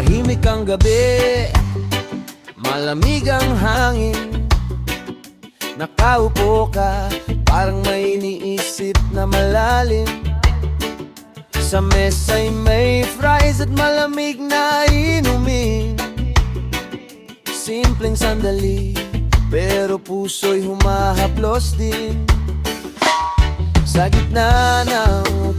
Tahimik ang gabi Malamig ang hangin. Nakaupo ka Parang may iniisip na malalim. Sa mesa'y may fries At malamig na inumin. Simpleng sandali Pero puso'y humahaplos din. Sa gitna ng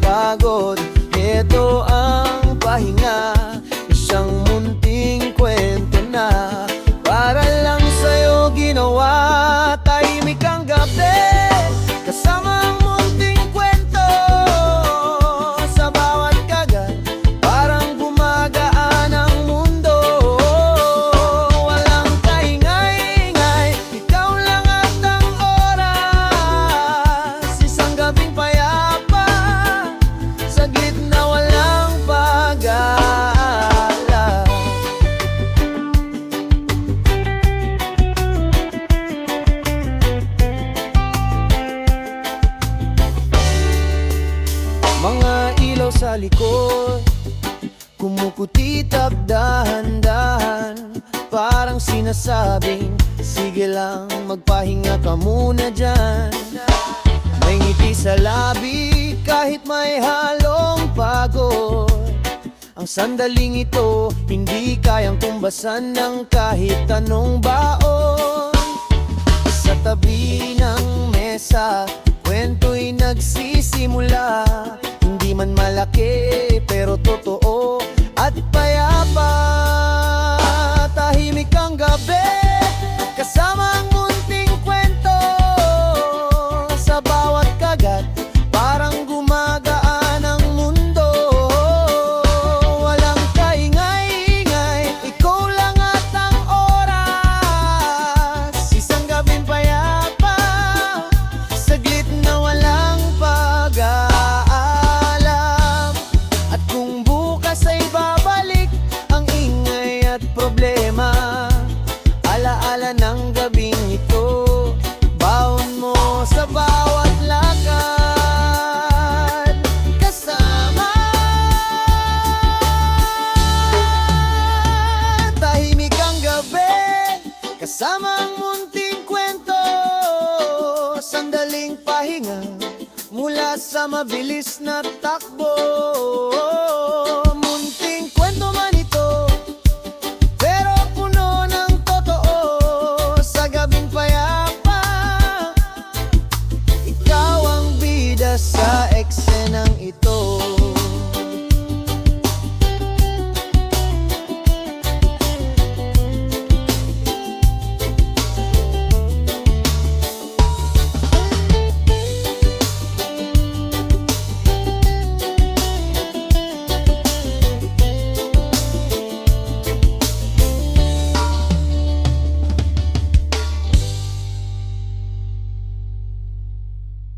ilaw sa likod. Kumukutitap dahan-dahan. Parang sinasabing Sige lang magpahinga ka muna dyan. May ngiti sa labi kahit may halong pagod. Ang sandaling ito hindi kayang tumbasan ng kahit anong baon. Sa tabi ng mesa man malaki ng gabing ito Baon mo sa bawat lakad. Kasama. Tahimik ang gabi munting kwento. Sandaling pahinga Mula sa mabilis na takbo